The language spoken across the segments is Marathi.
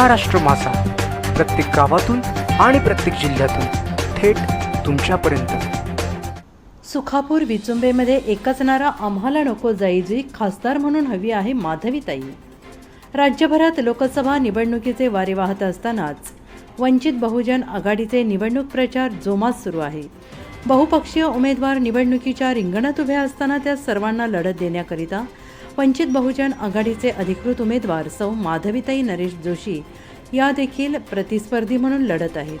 महाराष्ट्र मासा. प्रत्येक गावातून आणि प्रत्येक जिल्ह्यातून थेट तुमच्यापर्यंत. सुखापूर विचुंबेमध्ये एकचणारा आम्हाला नको जाई जी खासदार म्हणून हवी आहे माधवीताई. राज्यभरात लोकसभा निवडणुकीचे वारे वाहत असतानाच वंचित बहुजन आघाडीचे निवडणूक प्रचार जोमात सुरू आहे. बहुपक्षीय उमेदवार निवडणुकीच्या रिंगणात उभ्या असताना त्या सर्वांना लढत देण्याकरिता वंचित बहुजन आघाडीचे अधिकृत उमेदवार सौ माधवीताई नरेश जोशी या देखील प्रतिस्पर्धी म्हणून लढत आहेत.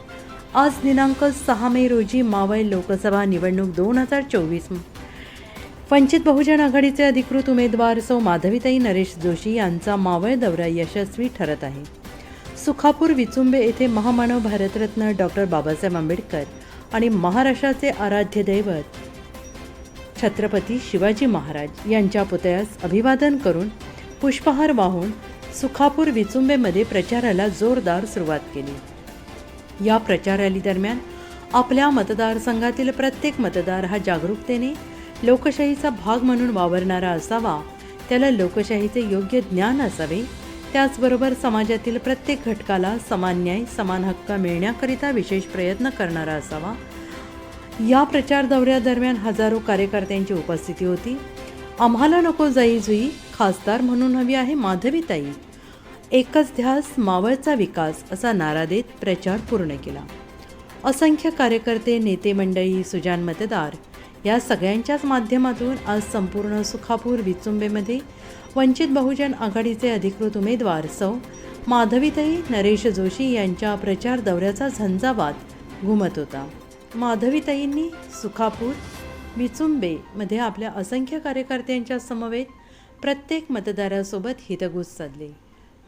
आज दिनांक सहा मे रोजी मावळ लोकसभा निवडणूक दोन हजार चोवीस वंचित बहुजन आघाडीचे अधिकृत उमेदवार सौ माधवीताई नरेश जोशी यांचा मावळ दौरा यशस्वी ठरत आहे. सुखापूर विचुंबे येथे महामानव भारतरत्न डॉक्टर बाबासाहेब आंबेडकर आणि महाराष्ट्राचे आराध्य दैवत छत्रपती शिवाजी महाराज यांच्या पुतळ्यास अभिवादन करून पुष्पहार वाहून सुखापूर विचुंबेमध्ये प्रचाराला जोरदार सुरुवात केली. या प्रचार दरम्यान आपल्या मतदारसंघातील प्रत्येक मतदार हा जागरूकतेने लोकशाहीचा भाग म्हणून वावरणारा असावा त्याला लोकशाहीचे योग्य ज्ञान असावे त्याचबरोबर समाजातील प्रत्येक घटकाला समान न्याय समान हक्क मिळण्याकरिता विशेष प्रयत्न करणारा असावा या प्रचार दौऱ्यादरम्यान हजारो कार्यकर्त्यांची उपस्थिती होती. आम्हाला नको जाई जुई खासदार म्हणून हवी आहे माधवीताई. एकच ध्यास मावळचा विकास असा नारा देत प्रचार पूर्ण केला. असंख्य कार्यकर्ते नेते मंडळी सुजान मतदार या सगळ्यांच्याच माध्यमातून आज संपूर्ण सुखापूर विचुंबेमध्ये वंचित बहुजन आघाडीचे अधिकृत उमेदवार सौ. माधवीताई नरेश जोशी यांच्या प्रचार दौऱ्याचा झंझावात घुमत होता. माधवीताईंनी सुखापूर विचुंबेमध्ये आपल्या असंख्य कार्यकर्त्यांच्या समवेत प्रत्येक मतदारासोबत हितगुज साधले.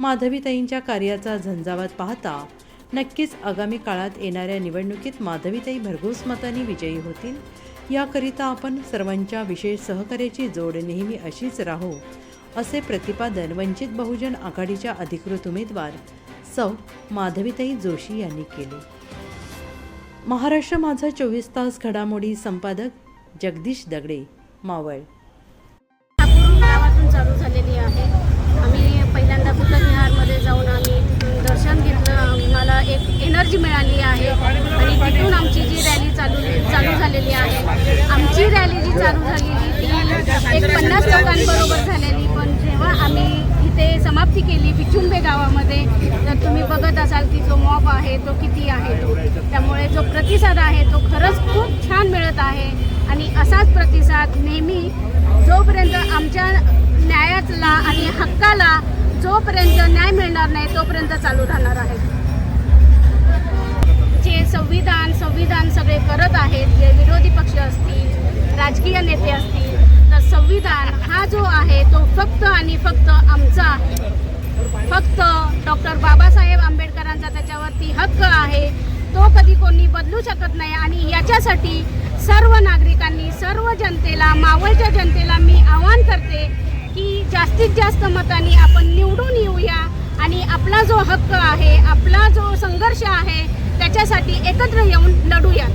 माधवीताईंच्या कार्याचा झंझावात पाहता नक्कीच आगामी काळात येणाऱ्या निवडणुकीत माधवीताई भरघोस मतांनी विजयी होतील. याकरिता आपण सर्वांच्या विशेष सहकार्याची जोड नेहमी अशीच राहू असे प्रतिपादन वंचित बहुजन आघाडीच्या अधिकृत उमेदवार सौ माधवीताई जोशी यांनी केले. महाराष्ट्र माझा चोवीस तास घडामोडी संपादक जगदीश दगडे मावळ. ठाकूर गावातून चालू झालेली आहे. आम्ही पहिल्यांदा बुद्धविहारमध्ये जाऊन आम्ही तिथून दर्शन घेतलं. आम्हाला एक एनर्जी मिळाली आहे. आणि तिथून आमची जी रॅली चालू चालू झालेली आहे आमची रॅली जी चालू झालेली ती एक पन्नास लोकांबरोबर झालेली. पण जेव्हा आम्ही इथे समाप्ती केली बिचुंबे गावामध्ये. तर तुम्ही बघत असाल की जो मॉप आहे तो किती आहे तो त्यामुळे जो प्रतिसाद आहे तो खरंच खूप छान मिळत आहे. आणि असाच प्रतिसाद नेहमी जोपर्यंत आमच्या न्यायाला आणि हक्काला जोपर्यंत न्याय मिळणार नाही तोपर्यंत चालू राहणार आहे. जे संविधान संविधान सगळे करत आहेत जे विरोधी पक्ष असतील राजकीय नेते असतील संविधान हा जो आहे तो फक्त आणि फक्त आमचा आहे. फक्त डॉक्टर बाबासाहेब आंबेडकरांचा त्याच्यावरती हक्क आहे. तो कधी कोणी बदलू शकत नाही आणि याच्यासाठी सर्व नागरिकांनी सर्व जनतेला मावळच्या जनतेला मी आवाहन करते की जास्तीत जास्त मतांनी आपण निवडून येऊया आणि आपला जो हक्क आहे आपला जो संघर्ष आहे त्याच्यासाठी एकत्र येऊन लढूया.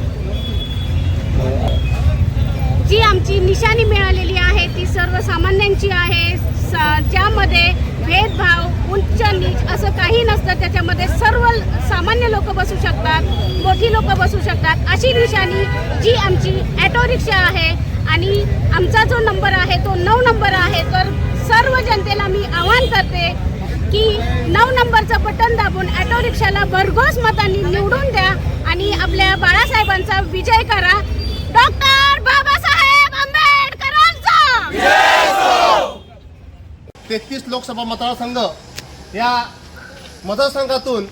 जी आमची निशाणी मिळालेली आहे ती सर्वसामान्यांची आहे. स- ज्यामध्ये भेदभाव उच्च नीच असं काही नसतं. त्याच्यामध्ये सर्व सामान्य लोक बसू शकतात मोठी लोक बसू शकतात. अशी निशाणी जी आमची ॲटो रिक्षा आहे. आणि आमचा जो नंबर आहे तो नऊ नंबर आहे. तर सर्व जनतेला मी आवाहन करते की नऊ नंबरचं बटन दाबून ॲटो रिक्षाला भरघोस मतांनी निवडून द्या. आणि आपल्या बाळासाहेबांचा विजय करा. डॉक्टर बाबासाहेब तेहतीस लोकसभा मतदारसंघ या मतदारसंघातून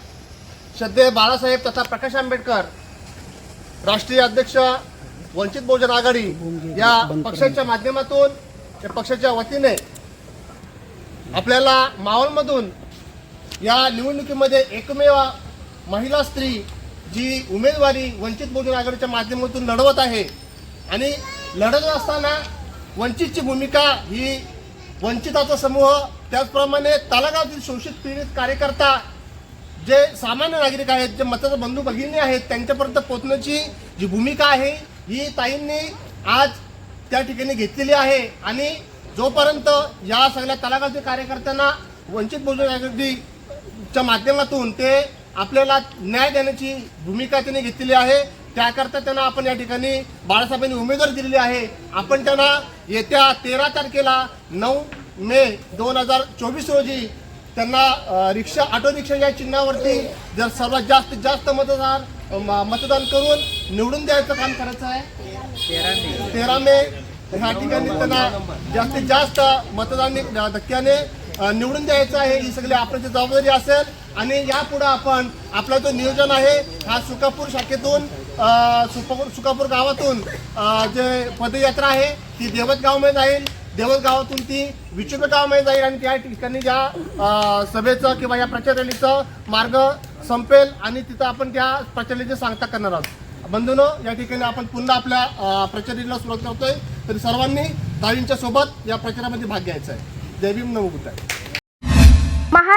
श्रद्धेय बाळासाहेब तथा प्रकाश आंबेडकर राष्ट्रीय अध्यक्ष वंचित बहुजन आघाडी या पक्षाच्या माध्यमातून या पक्षाच्या वतीने आपल्याला मावळमधून या निवडणुकीमध्ये एकमेव महिला स्त्री जी उमेदवारी वंचित बहुजन आघाडीच्या माध्यमातून लढवत आहे आणि लढत असताना वंचितची भूमिका ही वंचिताचा समूह त्याचप्रमाणे तालागावातील शोषित पीडित कार्यकर्ता जे सामान्य नागरिक आहेत जे मताचा बंधू भगिनी आहेत त्यांच्यापर्यंत पोहोचण्याची जी भूमिका आहे ही ताईंनी आज त्या ठिकाणी घेतलेली आहे. आणि जोपर्यंत या सगळ्या तलागातील कार्यकर्त्यांना वंचित बहुजन आघाडीच्या माध्यमातून ते आपल्याला न्याय देण्याची भूमिका त्यांनी घेतलेली आहे त्याकरता त्यांना आपण या ठिकाणी बाळासाहेबांनी उमेदवारी दिलेली आहे. आपण त्यांना येत्या तेरा तारखेला नऊ मे दोन हजार चोवीस रोजी त्यांना रिक्षा ऑटो रिक्षा या चिन्हावरती जर सर्वात जास्तीत जास्त मतदार म- मतदान करून निवडून द्यायचं काम करायचं आहे. तेरा मे ह्या ठिकाणी त्यांना जास्तीत जास्त मतदान धक्क्याने निवडून द्यायचं आहे. ही सगळी आपल्याची जबाबदारी असेल. आणि यापुढे आपण आपला जो नियोजन आहे हा सुकापूर शाखेतून अ, सुकापूर सुकापूर गावातून जे पदयात्रा आहे ती देवतगावमध्ये जाईल. देवत गावातून ती विचुबे गावामध्ये जाईल आणि त्या ठिकाणी ज्या सभेचं किंवा या प्रचार रॅलीचं मार्ग संपेल आणि तिथं आपण त्या प्रचार रॅलीची सांगता करणार आहोत. बंधूनो या ठिकाणी आपण पुन्हा आपल्या प्रचार रॅलीला सुरुवात करतोय. तरी सर्वांनी दावींच्या सोबत या प्रचारामध्ये भाग घ्यायचा आहे. जय भीम नमो